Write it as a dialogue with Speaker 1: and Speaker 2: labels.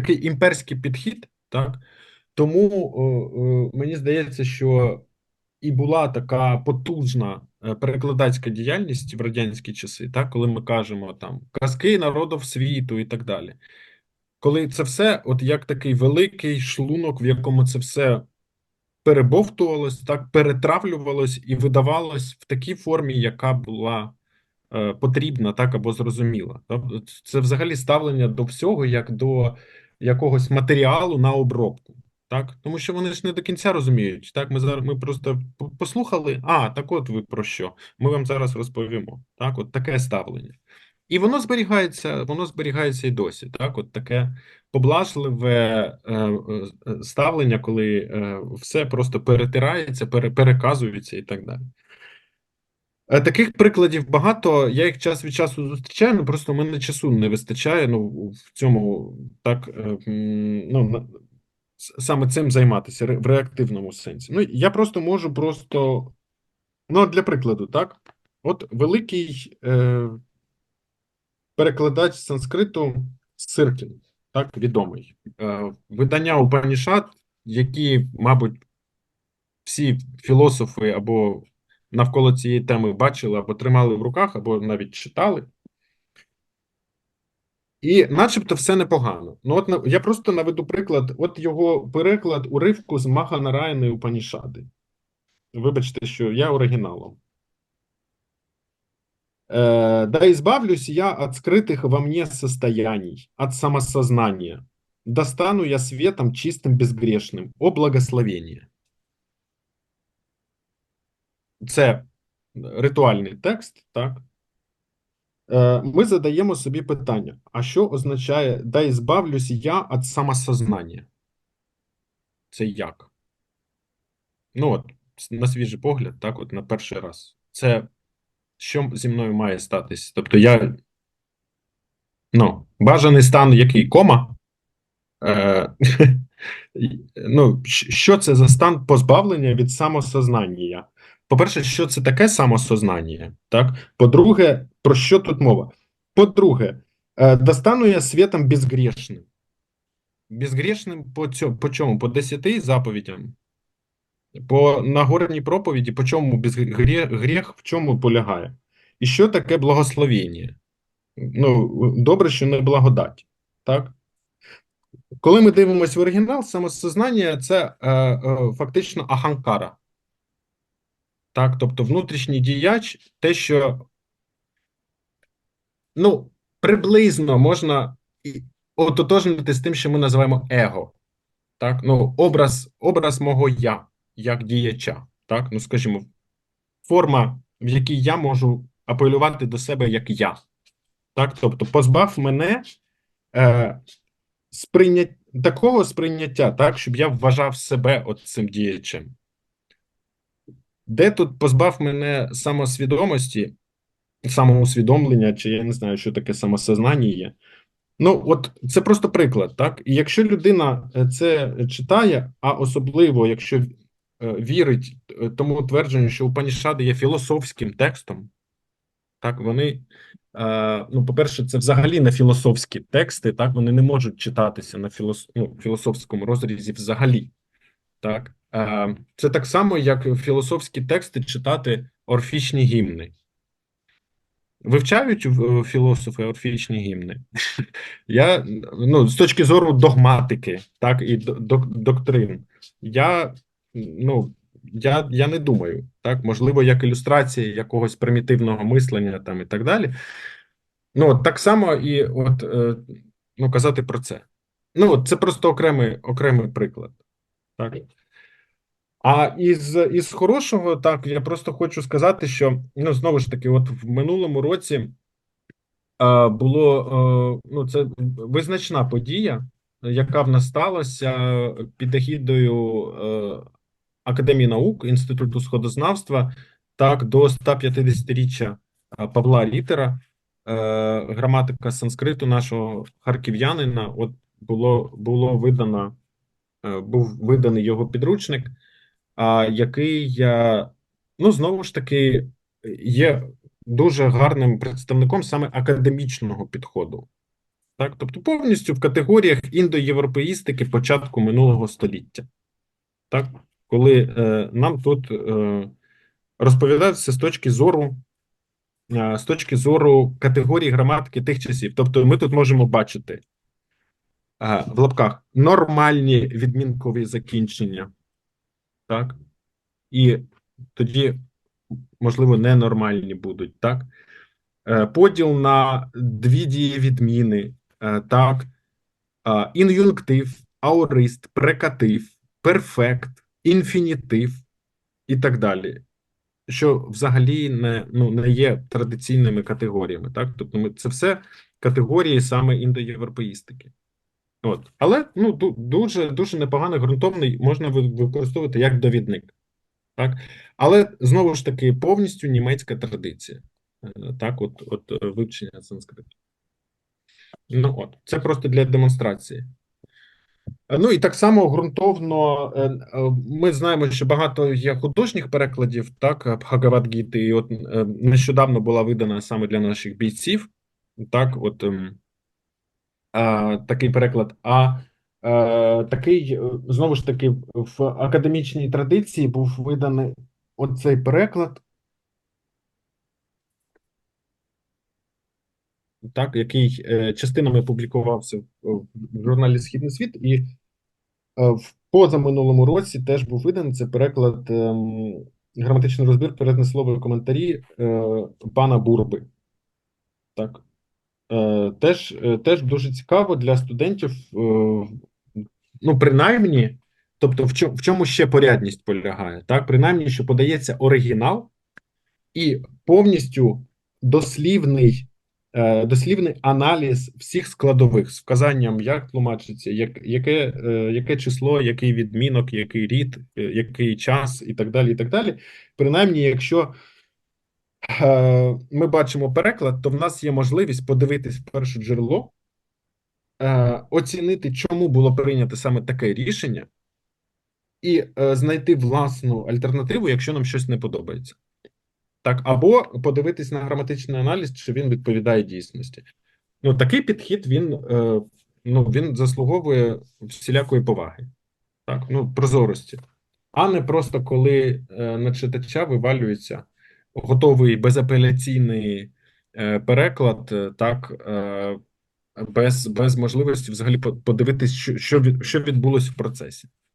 Speaker 1: такий імперський підхід, так? Тому о, о, мені здається, що і була така потужна е, перекладацька діяльність в радянські часи, так, коли ми кажемо там казки народів світу і так далі. Коли це все, от як такий великий шлунок, в якому це все перебовтувалось, так перетравлювалось і видавалось в такій формі, яка була е, потрібна, так або зрозуміла. Тобто, це взагалі ставлення до всього як до якогось матеріалу на обробку. Так, тому що вони ж не до кінця розуміють. Так, ми зараз ми просто послухали. А, так от ви про що? Ми вам зараз розповімо. Так, от таке ставлення. І воно зберігається, воно зберігається і досі. Так, от таке поблажливе е, е, ставлення, коли е, все просто перетирається, пере, переказується і так далі. Е, Таких прикладів багато. Я їх час від часу зустрічаю, ну просто мене часу не вистачає. Ну в цьому так е, ну саме цим займатися в реактивному сенсі. Ну я просто можу просто ну для прикладу, так, от великий е, перекладач санскриту Сиркін, так відомий е, видання Упанішат, які, мабуть, всі філософи або навколо цієї теми бачили або тримали в руках, або навіть читали. І начебто все непогано. Ну, от на- я просто наведу приклад, от його переклад уривку з Маханараяни Упанішади. Вибачте, що я оригіналом. Э, да избавлюсь я от скрытых во мне состояний, от самосознания. Достану я светом чистым безгрешным. О благословение. Це ритуальний текст, так? Е, Ми задаємо собі питання: а що означає да избавлюсь я від самосознання? Це як? Ну, от, на свіжий погляд, так, от на перший раз. Це що зі мною має статись? Тобто я. Ну, бажаний стан який? Кома? Е, ну, що це за стан позбавлення від самосознання? По-перше, що це таке самосознання? Так? По-друге, про що тут мова? По-друге, е, достану я світом безгрішним. Безгрішним по, цьому, по чому? По десяти заповідям? По Нагорній проповіді, по чому безгріх, гріх в чому полягає? І що таке благословення? Ну, добре, що не благодать. Так? Коли ми дивимося в оригінал, самосознання це е, е, фактично аханкара. Так, тобто внутрішній діяч, те, що ну, приблизно можна ототожнити з тим, що ми називаємо его. Так, ну, образ, образ мого я, як діяча. Так, ну, скажімо, форма, в якій я можу апелювати до себе як я. Так, тобто, позбав мене е, сприйня... такого сприйняття, так, щоб я вважав себе цим діячем. Де тут позбав мене самосвідомості, самоусвідомлення, чи я не знаю, що таке самосознання є. Ну, от це просто приклад, так? І якщо людина е, це читає, а особливо, якщо е, вірить е, тому твердженню, що Упанішади є філософським текстом, так, вони, ну, по-перше, це взагалі не філософські тексти, так, вони не можуть читатися на філос... ну, філософському розрізі взагалі. Так, це так само, як філософські тексти читати орфічні гімни. Вивчають в- філософи орфічні гімни. Я ну, з точки зору догматики, так, і док- доктрин. Я ну, я, я не думаю, так, можливо, як ілюстрація якогось примітивного мислення там і так далі. Ну, так само і от е, ну, казати про це. Ну, це просто окремий, окремий приклад. Так. А із, із хорошого, так, я просто хочу сказати, що ну, знову ж таки, от в минулому році е, було е, ну, це визначна подія, яка в нас сталася під егідою е, Академії наук, Інституту сходознавства, так, до 150-річчя е, Павла Літера, е, граматика санскриту нашого харків'янина. От було, було видано, е, був виданий його підручник який, ну, знову ж таки, є дуже гарним представником саме академічного підходу. Так, тобто повністю в категоріях індоєвропеїстики початку минулого століття. Так, коли е, нам тут е, розповідається з точки зору е, з точки зору категорії граматики тих часів. Тобто, ми тут можемо бачити е, в лапках нормальні відмінкові закінчення, так, і тоді, можливо, ненормальні будуть, так. Е, Поділ на дві дії відміни, е, так, е, ін'юнктив, аорист, прекатив, перфект, інфінітив і так далі. Що взагалі не, ну, не є традиційними категоріями. Так? Тобто ми, це все категорії саме індоєвропеїстики. От. Але ну, ду- дуже, дуже непоганий, ґрунтовний, можна використовувати як довідник. Так? Але знову ж таки, повністю німецька традиція. Е, Так, от, от е, вивчення санскриту. Ну от, це просто для демонстрації. Е, Ну і так само ґрунтовно ми знаємо, що багато є художніх перекладів, так, Бхагавадгіти, і от нещодавно була видана саме для наших бійців. Так, от ем, такий переклад. А е, такий, е, знову ж таки, в академічній традиції був виданий оцей переклад, так, який е, частинами публікувався в, в журналі Східний світ, і е, в позаминулому році теж був виданий це переклад ем, граматичний розбір, переднеслово і коментарі е, пана Бурби. Так. Е, теж, е, теж дуже цікаво для студентів, е, ну, принаймні, тобто, в чому, ще порядність полягає? Так, принаймні, що подається оригінал і повністю дослівний, дослівний аналіз всіх складових з вказанням, як тлумачиться, як, яке, яке число, який відмінок, який рід, який час і так далі. і так далі. Принаймні, якщо ми бачимо переклад, то в нас є можливість подивитись перше джерело, е, оцінити, чому було прийнято саме таке рішення, і е, знайти власну альтернативу, якщо нам щось не подобається. Так, або подивитись на граматичний аналіз, чи він відповідає дійсності. Ну, такий підхід він, е, ну, він заслуговує всілякої поваги, так, ну, прозорості, а не просто коли е, на читача вивалюється готовий безапеляційний е, переклад, е, так, е, без, без можливості взагалі по- подивитись, що, що відбулося в процесі.